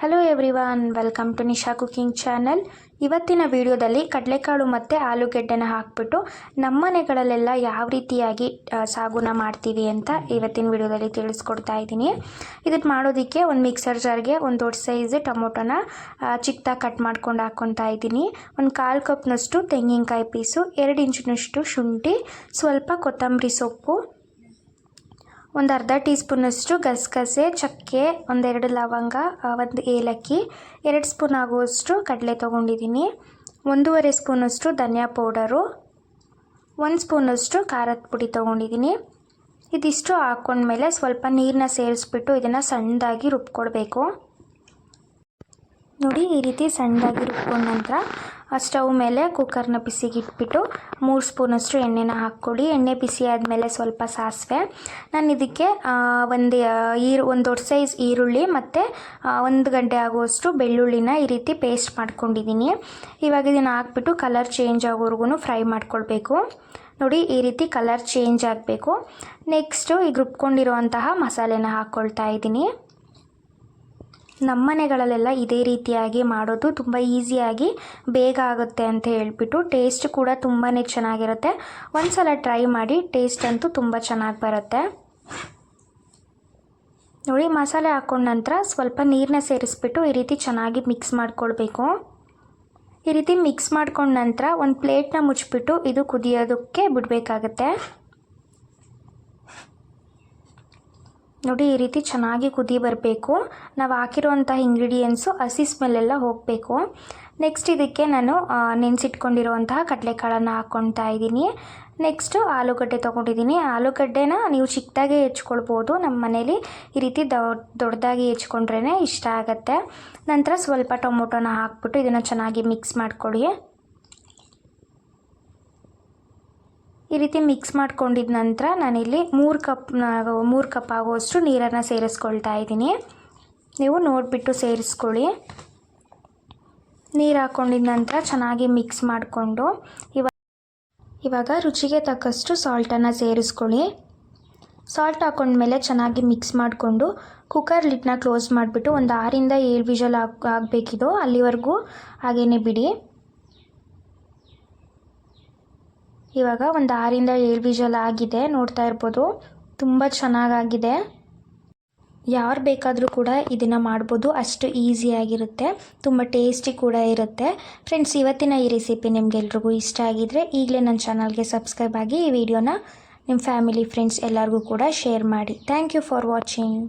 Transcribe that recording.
Hello everyone welcome to Nisha cooking channel ಇವತ್ತಿನ ವಿಡಿಯೋದಲ್ಲಿ ಕಡಲೆಕಾಳು ಮತ್ತು ಆಲೂಗೆಡ್ಡೆನ ಹಾಕ್ಬಿಟ್ಟು ನಮ್ಮನೆಗಳಲ್ಲೆಲ್ಲ ಯಾವ ರೀತಿಯಾಗಿ ಸಾಗುನ ಮಾಡ್ತೀವಿ ಅಂತ ಇವತ್ತಿನ ವಿಡಿಯೋದಲ್ಲಿ ತಿಳಿಸ್ಕೊಡ್ತಾ ಇದ್ದೀನಿ. ಇದನ್ನು ಮಾಡೋದಕ್ಕೆ ಒಂದು ಮಿಕ್ಸರ್ ಜಾರ್ಗೆ ಒಂದು ದೊಡ್ಡ ಸೈಜ್ ಟೊಮೊಟೊನ ಚಿಕ್ಕದಾಗಿ ಕಟ್ ಮಾಡ್ಕೊಂಡು ಹಾಕ್ಕೊತಾ ಇದ್ದೀನಿ. ಒಂದು ಕಾಲು ಕಪ್ನಷ್ಟು ತೆಂಗಿನಕಾಯಿ ಪೀಸು, ಎರಡು ಇಂಚಿನಷ್ಟು ಶುಂಠಿ, ಸ್ವಲ್ಪ ಕೊತ್ತಂಬರಿ ಸೊಪ್ಪು ಒಂದು ಅರ್ಧ ಟೀ ಸ್ಪೂನಷ್ಟು ಗಸಗಸೆ, ಚಕ್ಕೆ, ಒಂದೆರಡು ಲವಂಗ ಒಂದು ಏಲಕ್ಕಿ, ಎರಡು ಸ್ಪೂನ್ ಆಗುವಷ್ಟು ಕಡಲೆ ತೊಗೊಂಡಿದ್ದೀನಿ. ಒಂದೂವರೆ ಸ್ಪೂನಷ್ಟು ಧನಿಯಾ ಪೌಡರು, ಒಂದು ಸ್ಪೂನಷ್ಟು ಖಾರದ ಪುಡಿ ತೊಗೊಂಡಿದ್ದೀನಿ. ಇದಿಷ್ಟು ಹಾಕ್ಕೊಂಡ್ಮೇಲೆ ಸ್ವಲ್ಪ ನೀರನ್ನ ಸೇರಿಸ್ಬಿಟ್ಟು ಇದನ್ನು ಸಣ್ಣದಾಗಿ ರುಬ್ಕೊಳ್ಬೇಕು ನೋಡಿ ಈ ರೀತಿ ಸಣ್ಣದಾಗಿ ರುಬ್ಕೊಂಡ ನಂತರ ಸ್ಟವ್ ಮೇಲೆ ಕುಕ್ಕರ್ನ ಬಿಸಿಗೆ ಇಟ್ಬಿಟ್ಟು ಮೂರು ಸ್ಪೂನಷ್ಟು ಎಣ್ಣೆನ ಹಾಕ್ಕೊಳ್ಳಿ ಎಣ್ಣೆ ಬಿಸಿ ಆದಮೇಲೆ ಸ್ವಲ್ಪ ಸಾಸಿವೆ. ನಾನು ಇದಕ್ಕೆ ಒಂದು ಈರು, ಒಂದು ದೊಡ್ಡ ಸೈಜ್ ಈರುಳ್ಳಿ ಮತ್ತು ಒಂದು ಗಂಟೆ ಆಗುವಷ್ಟು ಬೆಳ್ಳುಳ್ಳಿನ ಈ ರೀತಿ ಪೇಸ್ಟ್ ಮಾಡ್ಕೊಂಡಿದ್ದೀನಿ ಇವಾಗ ಇದನ್ನು ಹಾಕ್ಬಿಟ್ಟು ಕಲರ್ ಚೇಂಜ್ ಆಗೋವರೆಗೂ ಫ್ರೈ ಮಾಡ್ಕೊಳ್ಬೇಕು. ನೋಡಿ ಈ ರೀತಿ ಕಲರ್ ಚೇಂಜ್ ಆಗಬೇಕು. ನೆಕ್ಸ್ಟು ಈಗ ರುಬ್ಕೊಂಡಿರುವಂತಹ ಮಸಾಲೆನ ಹಾಕ್ಕೊಳ್ತಾ ಇದ್ದೀನಿ ನಮ್ಮನೆಗಳಲ್ಲೆಲ್ಲ ಇದೇ ರೀತಿಯಾಗಿ ಮಾಡೋದು ತುಂಬ ಈಸಿಯಾಗಿ ಬೇಗ ಆಗುತ್ತೆ ಅಂತ ಹೇಳ್ಬಿಟ್ಟು ಟೇಸ್ಟ್ ಕೂಡ ತುಂಬಾ ಚೆನ್ನಾಗಿರುತ್ತೆ. ಒಂದು ಸಲ ಟ್ರೈ ಮಾಡಿ ಟೇಸ್ಟ್ ಅಂತೂ ತುಂಬ ಚೆನ್ನಾಗಿ ಬರುತ್ತೆ. ನೋಡಿ, ಮಸಾಲೆ ಹಾಕ್ಕೊಂಡ ನಂತರ ಸ್ವಲ್ಪ ನೀರನ್ನ ಸೇರಿಸ್ಬಿಟ್ಟು ಈ ರೀತಿ ಚೆನ್ನಾಗಿ ಮಿಕ್ಸ್ ಮಾಡ್ಕೊಳ್ಬೇಕು. ಈ ರೀತಿ ಮಿಕ್ಸ್ ಮಾಡ್ಕೊಂಡ ನಂತರ ಒಂದು ಪ್ಲೇಟ್ನ ಮುಚ್ಚಿಬಿಟ್ಟು ಇದು ಕುದಿಯೋದಕ್ಕೆ ಬಿಡಬೇಕಾಗತ್ತೆ. ನೋಡಿ, ಈ ರೀತಿ ಚೆನ್ನಾಗಿ ಕುದಿ ಬರಬೇಕು. ನಾವು ಹಾಕಿರೋವಂಥ ಇಂಗ್ರೀಡಿಯೆಂಟ್ಸು ಹಸಿ ಸ್ಮೆಲ್ಲೆಲ್ಲ ಹೋಗಬೇಕು. ನೆಕ್ಸ್ಟ್ ಇದಕ್ಕೆ ನಾನು ನೆನೆಸಿಟ್ಕೊಂಡಿರುವಂತಹ ಕಡಲೆಕಾಳನ್ನು ಹಾಕ್ಕೊಳ್ತಾ ಇದ್ದೀನಿ. ನೆಕ್ಸ್ಟು ಆಲೂಗಡ್ಡೆ ತೊಗೊಂಡಿದ್ದೀನಿ. ಆಲೂಗಡ್ಡೆನ ನೀವು ಚಿಕ್ಕದಾಗೆ ಹೆಚ್ಕೊಳ್ಬೋದು. ನಮ್ಮ ಮನೇಲಿ ಈ ರೀತಿ ದೊಡ್ಡ ದೊಡ್ಡದಾಗಿ ಹೆಚ್ಕೊಂಡ್ರೇ ಇಷ್ಟ ಆಗುತ್ತೆ. ನಂತರ ಸ್ವಲ್ಪ ಟೊಮೊಟೊನ ಹಾಕ್ಬಿಟ್ಟು ಇದನ್ನು ಚೆನ್ನಾಗಿ ಮಿಕ್ಸ್ ಮಾಡ್ಕೊಳ್ಳಿ ಈ ರೀತಿ ಮಿಕ್ಸ್ ಮಾಡ್ಕೊಂಡಿದ ನಂತರ ನಾನಿಲ್ಲಿ ಮೂರು ಕಪ್ ಮೂರು ಕಪ್ ಆಗುವಷ್ಟು ನೀರನ್ನು ಸೇರಿಸ್ಕೊಳ್ತಾ ಇದ್ದೀನಿ. ನೀವು ನೋಡಿಬಿಟ್ಟು ಸೇರಿಸ್ಕೊಳ್ಳಿ. ನೀರು ಹಾಕ್ಕೊಂಡಿದ ನಂತರ ಚೆನ್ನಾಗಿ ಮಿಕ್ಸ್ ಮಾಡಿಕೊಂಡು ಇವಾಗ ಇವಾಗ ರುಚಿಗೆ ತಕ್ಕಷ್ಟು ಸಾಲ್ಟನ್ನು ಸೇರಿಸ್ಕೊಳ್ಳಿ. ಸಾಲ್ಟ್ ಹಾಕೊಂಡ್ಮೇಲೆ ಚೆನ್ನಾಗಿ ಮಿಕ್ಸ್ ಮಾಡಿಕೊಂಡು ಕುಕ್ಕರ್ ಲಿಡ್ನ ಕ್ಲೋಸ್ ಮಾಡಿಬಿಟ್ಟು ಒಂದು ಆರಿಂದ ಏಳು ವಿಷಲ್ ಆಗ, ಆಗಬೇಕಿದೋ ಅಲ್ಲಿವರೆಗೂ ಹಾಗೇನೆ ಬಿಡಿ. ಇವಾಗ ಒಂದು ಆರಿಂದ ಏಳು ವಿಜಲ್ ಆಗಿದೆ, ನೋಡ್ತಾ ಇರ್ಬೋದು. ತುಂಬ ಚೆನ್ನಾಗಾಗಿದೆ. ಯಾರು ಬೇಕಾದರೂ ಕೂಡ ಇದನ್ನು ಮಾಡ್ಬೋದು. ಅಷ್ಟು ಈಸಿಯಾಗಿರುತ್ತೆ ತುಂಬ ಟೇಸ್ಟಿ ಕೂಡ ಇರುತ್ತೆ. ಫ್ರೆಂಡ್ಸ್ ಇವತ್ತಿನ ಈ ರೆಸಿಪಿ ನಿಮಗೆಲ್ರಿಗೂ ಇಷ್ಟ ಆಗಿದರೆ ಈಗಲೇ ನನ್ನ ಚಾನಲ್ಗೆ ಸಬ್ಸ್ಕ್ರೈಬ್ ಆಗಿ ಈ ವಿಡಿಯೋನ ನಿಮ್ಮ ಫ್ಯಾಮಿಲಿ ಫ್ರೆಂಡ್ಸ್ ಎಲ್ಲರಿಗೂ ಕೂಡ ಶೇರ್ ಮಾಡಿ. Thank you for watching